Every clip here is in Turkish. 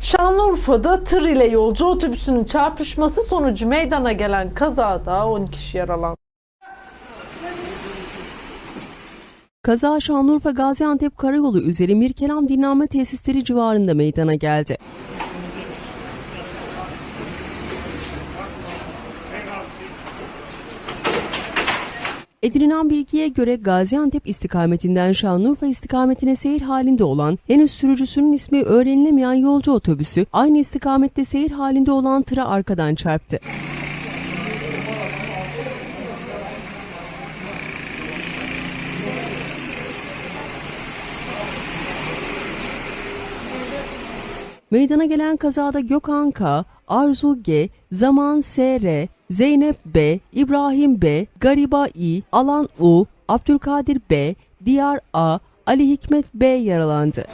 Şanlıurfa'da tır ile yolcu otobüsünün çarpışması sonucu meydana gelen kazada 10 kişi yaralandı. Kaza Şanlıurfa Gaziantep Karayolu üzeri Mirkelam Dinlenme Tesisleri civarında meydana geldi. Edinilen bilgiye göre Gaziantep istikametinden Şanlıurfa istikametine seyir halinde olan henüz sürücüsünün ismi öğrenilemeyen yolcu otobüsü aynı istikamette seyir halinde olan tıra arkadan çarptı. Meydana gelen kazada Gökhan K, Arzu G, Zaman SR, Zeynep B, İbrahim B, Gariba İ, Alan U, Abdülkadir B, Diyar A, Ali Hikmet B yaralandı.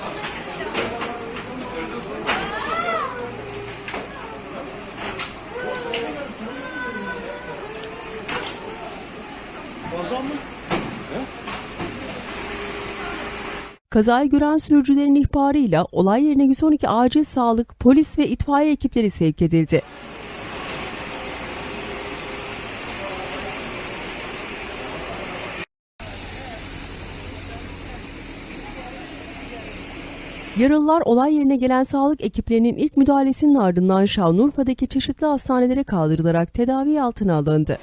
Kazayı gören sürücülerin ihbarıyla olay yerine 112 acil sağlık, polis ve itfaiye ekipleri sevk edildi. Yaralılar olay yerine gelen sağlık ekiplerinin ilk müdahalesinin ardından Şanlıurfa'daki çeşitli hastanelere kaldırılarak tedavi altına alındı.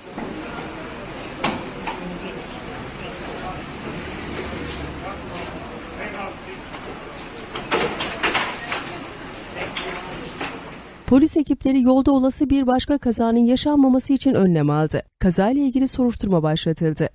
Polis ekipleri yolda olası bir başka kazanın yaşanmaması için önlem aldı. Kazayla ilgili soruşturma başlatıldı.